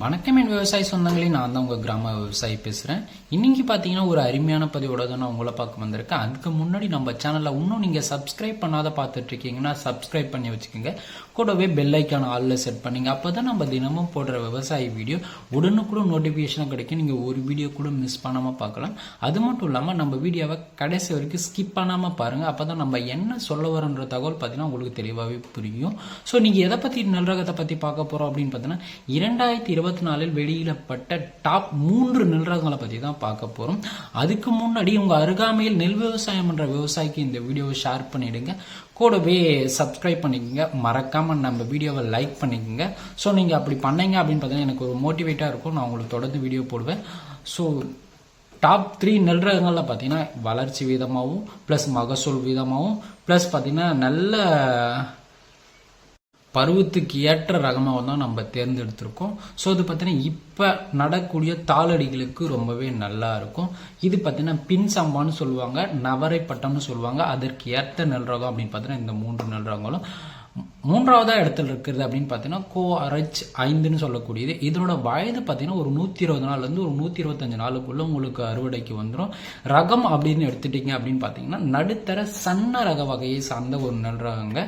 வணக்கம் என் விவசாய சொந்தங்களே. நான் தான் உங்கள் கிராம விவசாயி பேசுகிறேன் இன்னைக்கு பார்த்தீங்கன்னா ஒரு அருமையான பதிவோட தான் நான் உங்களை பார்க்க வந்திருக்கேன். அதுக்கு முன்னாடி நம்ம சேனலில் இன்னும் நீங்கள் சப்ஸ்கிரைப் பண்ணாத பார்த்துட்டு இருக்கீங்கன்னா சப்ஸ்கிரைப் பண்ணி வச்சுக்கோங்க. கூடவே பெல் ஐக்கான ஆளில் செட் பண்ணிங்க. அப்போ தான் நம்ம தினமும் போடுற விவசாய வீடியோ உடனுக்குடன் நோட்டிஃபிகேஷனாக கிடைக்கும். நீங்கள் ஒரு வீடியோ கூட மிஸ் பண்ணாமல் பார்க்கலாம். அது மட்டும் இல்லாமல் நம்ம வீடியோவை கடைசி வரைக்கும் ஸ்கிப் பண்ணாமல் பாருங்கள் அப்போ தான் நம்ம என்ன சொல்ல வரோன்ற தகவல் பார்த்தீங்கன்னா உங்களுக்கு தெளிவாகவே புரியும். ஸோ நீங்கள் எதை பற்றி நல்ல ரகத்தை பற்றி பார்க்க போகிறோம் அப்படின்னு பார்த்தீங்கன்னா இரண்டாயிரத்தி இருபது இருபத்தி நாலில் வெளியிடப்பட்ட டாப் மூன்று நெல் ரகங்களை பற்றி தான் பார்க்க போகிறோம் அதுக்கு முன்னாடி உங்கள் அருகாமையில் நெல் விவசாயம் பண்ணுற விவசாயிக்கு இந்த வீடியோவை ஷேர் பண்ணிவிடுங்க கூடவே சப்ஸ்கிரைப் பண்ணிக்கோங்க. மறக்காமல் நம்ம வீடியோவை லைக் பண்ணிக்கோங்க. ஸோ நீங்கள் அப்படி பண்ணீங்க அப்படின்னு பார்த்தீங்கன்னா எனக்கு ஒரு மோட்டிவேட்டாக இருக்கும். நான் உங்களுக்கு தொடர்ந்து வீடியோ போடுவேன். ஸோ டாப் த்ரீ நெல் ரகங்களில் பார்த்தீங்கன்னா வளர்ச்சி வீதமாகவும் ப்ளஸ் மகசூல் வீதமாகவும் ப்ளஸ் பார்த்தீங்கன்னா நல்ல பருவத்துக்கு ஏற்ற ரகமாக தான் நம்ம தேர்ந்தெடுத்திருக்கோம். ஸோ இது பார்த்தீங்கன்னா இப்போ நடக்கூடிய தாளடிகளுக்கு ரொம்பவே நல்லா இருக்கும். இது பார்த்தீங்கன்னா பின் சம்பான்னு சொல்லுவாங்க நவரை பட்டம்னு சொல்லுவாங்க அதற்கு ஏற்ற நெல் ரகம் அப்படின்னு பார்த்தீங்கன்னா இந்த மூன்று நெல் ரகங்களும். மூன்றாவதா இடத்துல இருக்கிறது அப்படின்னு பார்த்தீங்கன்னா கோ அரச் ஐந்துன்னு சொல்லக்கூடியது. இதனோட வயது பார்த்தீங்கன்னா ஒரு நூற்றி இருபது நாள்லேருந்து ஒரு நூற்றி இருபத்தஞ்சு நாளுக்குள்ள உங்களுக்கு அறுவடைக்கு வந்துடும் ரகம் அப்படின்னு எடுத்துட்டீங்க அப்படின்னு பார்த்தீங்கன்னா நடுத்தர சன்ன ரக வகையை சார்ந்த ஒரு நெல் ரகங்க.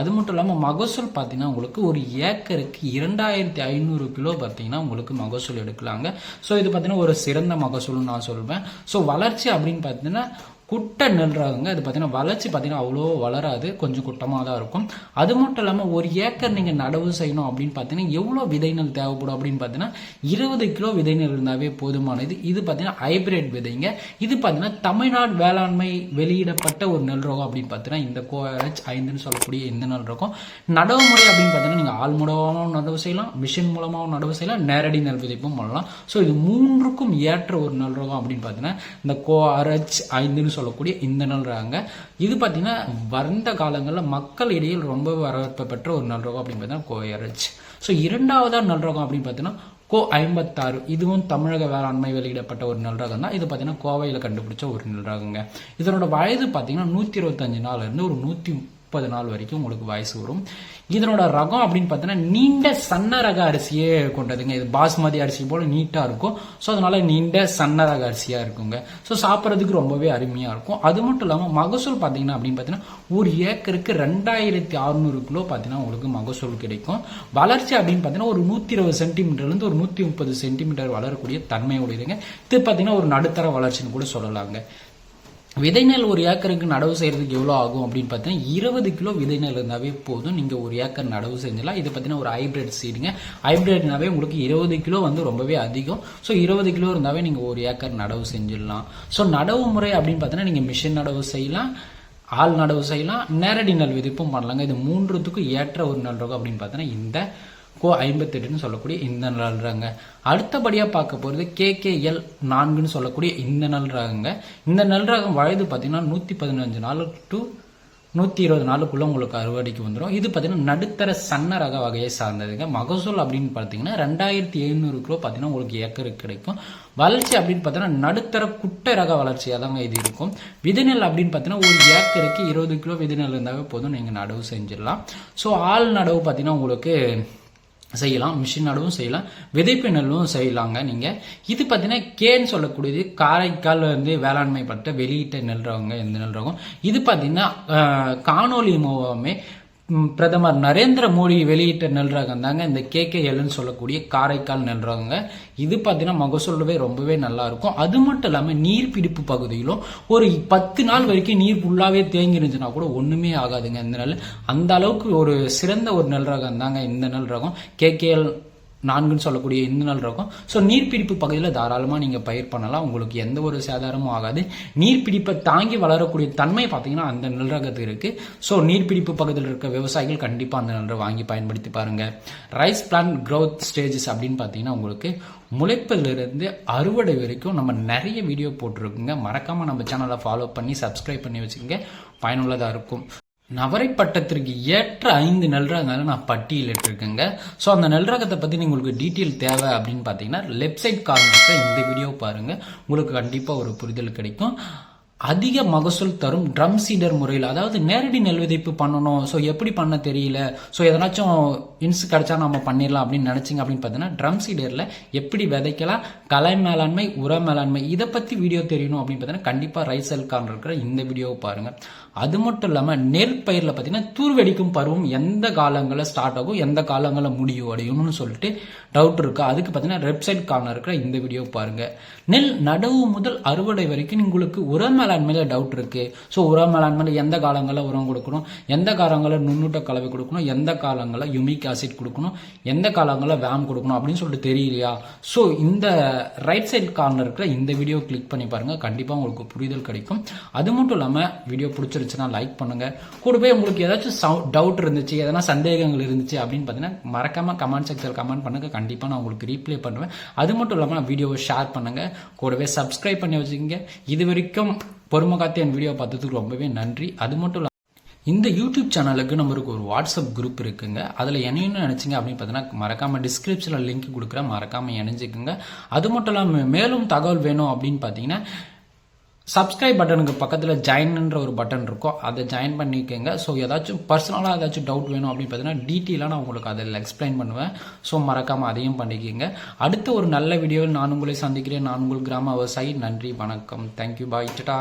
அது மட்டும் இல்லாமல் மகசூல் பார்த்தீங்கன்னா உங்களுக்கு ஒரு ஏக்கருக்கு இரண்டாயிரத்தி ஐநூறு கிலோ பார்த்தீங்கன்னா உங்களுக்கு மகசூல் எடுக்கலாங்க. ஸோ இது பார்த்தீங்கன்னா ஒரு சிறந்த மகசூல்னு நான் சொல்வேன். ஸோ வளர்ச்சி அப்படின்னு பார்த்தீங்கன்னா குட்டை நெல்றாதுங்க அது பார்த்தீங்கன்னா வளர்ச்சி பார்த்தீங்கன்னா அவ்வளோ வளராது. கொஞ்சம் குட்டமாக தான் இருக்கும். அது மட்டும் இல்லாமல் ஒரு ஏக்கர் நீங்கள் நடவு செய்யணும் அப்படின்னு பார்த்தீங்கன்னா எவ்வளோ விதை நெல் தேவைப்படும் அப்படின்னு பார்த்தீங்கன்னா இருபது கிலோ விதை நெல் இருந்தாவே போதுமானது. இது பார்த்தீங்கன்னா ஹைபிரிட் விதைங்க. இது பார்த்தீங்கன்னா தமிழ்நாடு வேளாண்மை வெளியிடப்பட்ட ஒரு நெல் ரகம் அப்படின்னு பார்த்தீங்கன்னா இந்த கோஹெச் ஐந்துன்னு சொல்லக்கூடிய இந்த நெல் ரகம். நடவு முறை அப்படின்னு பார்த்தீங்கன்னா நீங்கள் ஆள் மூலமாகவும் நடவு செய்யலாம். மிஷின் மூலமாகவும் நடவு செய்யலாம். நேரடி நெல் விதைப்பும் பண்ணலாம். ஸோ இது மூன்றுக்கும் ஏற்ற ஒரு நெல் ரகம் அப்படின்னு பார்த்தீங்கன்னா இந்த கோஆர்ஹெச் ஐந்துன்னு சொல்லக்கூடிய இந்த நெல் இது பார்த்தீங்கன்னா வறண்ட காலங்களில் மக்கள் இடையில் ரொம்ப வரவேற்பு பெற்ற ஒரு நல்ரோகம் அப்படின்னு பார்த்தீங்கன்னா கோயரஜ் ஸோ இரண்டாவதா நல்ரோகம் அப்படின்னு பார்த்தீங்கன்னா கோ ஐம்பத்தாறு. இதுவும் தமிழக வேளாண்மை வெளியிடப்பட்ட ஒரு நல்ரகம் தான். இது பார்த்தீங்கன்னா கோவையில் கண்டுபிடிச்ச ஒரு நல்ரகங்க. இதனோட வயது பார்த்தீங்கன்னா நூற்றி இருபத்தஞ்சு நாள்ல இருந்து ஒரு நூற்றி முப்பது நாள் வரைக்கும் உங்களுக்கு வயசு வரும். இதனோட ரகம் அப்படின்னு பார்த்தீங்கன்னா நீண்ட சன்ன ரக அரிசியே கொண்டதுங்க. இது பாஸ்மதி அரிசி போல நீட்டாக இருக்கும். ஸோ அதனால நீண்ட சன்ன ரக அரிசியாக இருக்குங்க. ஸோ சாப்பிட்றதுக்கு ரொம்பவே அருமையாக இருக்கும். அது மட்டும் இல்லாமல் மகசூல் பார்த்தீங்கன்னா அப்படின்னு பார்த்தீங்கன்னா ஒரு ஏக்கருக்கு ரெண்டாயிரத்தி அறுநூறு கிலோ பார்த்தீங்கன்னா உங்களுக்கு மகசூல் கிடைக்கும். வளர்ச்சி அப்படின்னு பார்த்தீங்கன்னா ஒரு நூற்றி இருபது சென்டிமீட்டர்லேருந்து ஒரு நூற்றி முப்பது சென்டிமீட்டர் வளரக்கூடிய தன்மையுடையதுங்க. இது பார்த்தீங்கன்னா ஒரு நடுத்தர வளர்ச்சின்னு கூட சொல்லலாங்க. விதை நெல் ஒரு ஏக்கருக்கு நடவு செய்கிறதுக்கு எவ்வளோ ஆகும் அப்படின்னு பார்த்தீங்கன்னா இருபது கிலோ விதை நெல் இருந்தாவே போதும். நீங்கள் ஒரு ஏக்கர் நடவு செஞ்சலாம் இது பார்த்தீங்கன்னா ஒரு ஹைபிரிட் சீடுங்க ஹைபிரிட்னாவே உங்களுக்கு இருபது கிலோ வந்து ரொம்பவே அதிகம். ஸோ இருபது கிலோ இருந்தாவே நீங்கள் ஒரு ஏக்கர் நடவு செஞ்சிடலாம். ஸோ நடவு முறை அப்படின்னு பார்த்தீங்கன்னா நீங்கள் மிஷின் நடவு செய்யலாம் ஆள் நடவு செய்யலாம் நேரடி நெல் விதிப்பும் பண்ணலாங்க. இது மூன்றுத்துக்கும் ஏற்ற ஒரு நெல் இருக்கும் அப்படின்னு பார்த்தீங்கன்னா இந்த கோ ஐம்பத்தெட்டுன்னு சொல்லக்கூடிய இந்த நல் ரகங்க அடுத்தபடியாக பார்க்க போகிறது கேகேஎல் நான்குன்னு சொல்லக்கூடிய இந்த நல் ரகங்க இந்த நல் ரகம் வயது பார்த்தீங்கன்னா நூற்றி பதினஞ்சு நாள் டு நூற்றி இருபது நாளுக்குள்ளே உங்களுக்கு அறுவடைக்கு வந்துடும் இது பார்த்தீங்கன்னா நடுத்தர சன்ன ரக வகையை சார்ந்ததுங்க. மகசூல் அப்படின்னு பார்த்தீங்கன்னா ரெண்டாயிரத்தி எழுநூறு கிலோ பார்த்தீங்கன்னா உங்களுக்கு ஏக்கருக்கு கிடைக்கும். வளர்ச்சி அப்படின்னு பார்த்தீங்கன்னா நடுத்தர குட்டை ரக வளர்ச்சியாக தாங்க இது இருக்கும். விதைநெல் அப்படின்னு பார்த்தீங்கன்னா ஒரு ஏக்கருக்கு இருபது கிலோ விதைநெல் இருந்தாவே போதும். நீங்கள் நடவு செஞ்சிடலாம். ஸோ ஆள் நடவு பார்த்தீங்கன்னா உங்களுக்கு செய்யலாம் மிஷின் நடவும் செய்யலாம் விதைப்பு நெல்லும் செய்யலாங்க நீங்கள் இது பார்த்தீங்கன்னா கேன்னு சொல்லக்கூடியது காரைக்கால் வந்து வேளாண்மை பட்ட வெளியிட்ட நெல்றவங்க எந்த நெல்றவங்க இது பார்த்தீங்கன்னா காணொலி மூலமே பிரதமர் நரேந்திர மோடி வெளியிட்ட நெல் ரகம் தாங்க இந்த கேகேஎல்னு சொல்லக்கூடிய காரைக்கால் நெல் ரகங்க இது பார்த்தீங்கன்னா மகசூலவே ரொம்பவே நல்லா இருக்கும் அது மட்டும் இல்லாமல் நீர் பிடிப்பு பகுதியிலும் ஒரு பத்து நாள் வரைக்கும் நீர் ஃபுல்லாகவே தேங்கி இருந்துச்சுன்னா கூட ஒன்றுமே ஆகாதுங்க இந்த நெல். அந்த அளவுக்கு ஒரு சிறந்த ஒரு நெல் ரகம் தாங்க இந்த நெல் ரகம் கேகேஎல் நான்குன்னு சொல்லக்கூடிய இந்த நாள் இருக்கும். ஸோ நீர்பிடிப்பு பகுதியில் தாராளமாக நீங்கள் பயிர் பண்ணலாம். உங்களுக்கு எந்த ஒரு சேதாரமும் ஆகாது. நீர்பிடிப்பை தாங்கி வளரக்கூடிய தன்மை பார்த்தீங்கன்னா அந்த நெல் ரகத்துக்கு இருக்குது ஸோ நீர்பிடிப்பு பகுதியில் இருக்க விவசாயிகள் கண்டிப்பாக அந்த நெல் வாங்கி பயன்படுத்தி பாருங்கள் ரைஸ் பிளான் க்ரோத் ஸ்டேஜஸ் அப்படின்னு பார்த்தீங்கன்னா உங்களுக்கு முளைப்பிலிருந்து அறுவடை வரைக்கும் நம்ம நிறைய வீடியோ போட்டிருக்குங்க. மறக்காமல் நம்ம சேனலை ஃபாலோ பண்ணி சப்ஸ்கிரைப் பண்ணி வச்சுக்கோங்க. பயனுள்ளதாக இருக்கும். நவரை பட்டத்திற்கு ஏற்ற ஐந்து நெல் ரகங்களை நான் பட்டியலிட்டிருக்கேங்க ஸோ அந்த நெல் ரகத்தை பற்றி உங்களுக்கு டீட்டெயில் தேவை அப்படின்னு பார்த்தீங்கன்னா லெஃப்ட் சைட் கார்னருக்கு இந்த வீடியோ பாருங்கள் உங்களுக்கு கண்டிப்பாக ஒரு புரிதல் கிடைக்கும். அதிக மகசூல் தரும் ட்ரம் சீடர் முறையில் அதாவது நேரடி நெல் விதைப்பு பண்ணணும். ஸோ எப்படி பண்ண தெரியல? ஸோ எதனாச்சும் இன்ஸ் கிடைச்சா நம்ம பண்ணிடலாம் அப்படின்னு நினச்சிங்க அப்படின்னு பார்த்தீங்கன்னா ட்ரம் சீடரில் எப்படி விதைக்கலாம் கலை மேலாண்மை உர மேலாண்மை இதை பற்றி வீடியோ தெரியணும் அப்படின்னு பார்த்தீங்கன்னா கண்டிப்பாக ரைசல் கார்னர் இருக்கிற இந்த வீடியோவை பாருங்கள் அது மட்டும் இல்லாமல் நெல் பயிரில் பார்த்தீங்கன்னா தூர்வெடிக்கும் பருவம் எந்த காலங்களில் ஸ்டார்ட் ஆகும் எந்த காலங்களில் முடியும் அடையும்னு சொல்லிட்டு டவுட் இருக்கு. அதுக்கு பார்த்தீங்கன்னா வெப்சைட் கார்னர் இருக்கிற இந்த வீடியோ பாருங்க. நெல் நடவு முதல் அறுவடை வரைக்கும் உங்களுக்கு உர மேலாண்மையில டவுட் இருக்கு. ஸோ உர மேலாண்மையில எந்த காலங்களில் உரம் கொடுக்கணும்? எந்த காலங்களில் நுண்ணூட்ட கலவை கொடுக்கணும்? எந்த காலங்களில் யுமிக் ஆசிட் கொடுக்கணும்? எந்த காலங்களில் வேம் கொடுக்கணும்? அப்படின்னு சொல்லிட்டு தெரியலையா? ஸோ இந்த ரைட் சைடு கார்னர் இருக்கிற இந்த வீடியோ கிளிக் பண்ணி பாருங்க. கண்டிப்பாக உங்களுக்கு புரிதல் கிடைக்கும். அது மட்டும் இல்லாமல் வீடியோ பிடிச்சிருச்சுன்னா லைக் பண்ணுங்க. கூடவே உங்களுக்கு ஏதாச்சும் டவுட் இருந்துச்சு எதனா சந்தேகங்கள் இருந்துச்சு அப்படின்னு பார்த்தீங்கன்னா மறக்காம கமெண்ட் செக்ஷனில் கமெண்ட் பண்ணுங்க. கண்டிப்பாக நான் உங்களுக்கு ரீப்ளே பண்ணுவேன். அது மட்டும் இல்லாமல் வீடியோவை ஷேர் பண்ணுங்க. கூடவே சப்ஸ்கிரைப் பண்ணி வச்சுக்கோங்க. இது வரைக்கும் பொறுமை காத்து என் வீடியோ பார்த்ததுக்கு ரொம்பவே நன்றி. அது மட்டும் இல்லாமல் இந்த யூடியூப் சேனலுக்கு நம்மளுக்கு ஒரு வாட்ஸ்அப் குரூப் இருக்குங்க. அதில் இணையணும்னு நினச்சிங்க அப்படின்னு பார்த்தீங்கன்னா மறக்காமல் டிஸ்கிரிப்ஷனில் லிங்க் கொடுக்குறேன். மறக்காமல் இணைஞ்சிக்கோங்க. அது மட்டும் இல்லாமல் மேலும் தகவல் வேணும் அப்படின்னு பார்த்தீங்கன்னா சப்ஸ்கிரைப் பட்டனுக்கு பக்கத்தில் ஜாயின்ன்ற ஒரு பட்டன் இருக்கும். அதை ஜாயின் பண்ணிக்கோங்க. ஸோ ஏதாச்சும் பர்சனலாக ஏதாச்சும் டவுட் வேணும் அப்படின்னு பார்த்தீங்கன்னா டீட்டெயிலாக நான் உங்களுக்கு அதில் எக்ஸ்பிளைன் பண்ணுவேன். ஸோ மறக்காமல் அதையும் பண்ணிக்கோங்க. அடுத்த ஒரு நல்ல வீடியோவில் நான் உங்களை சந்திக்கிறேன். நான் உங்கள் கிராம விவசாயி. நன்றி வணக்கம். Thank you bye ta-ta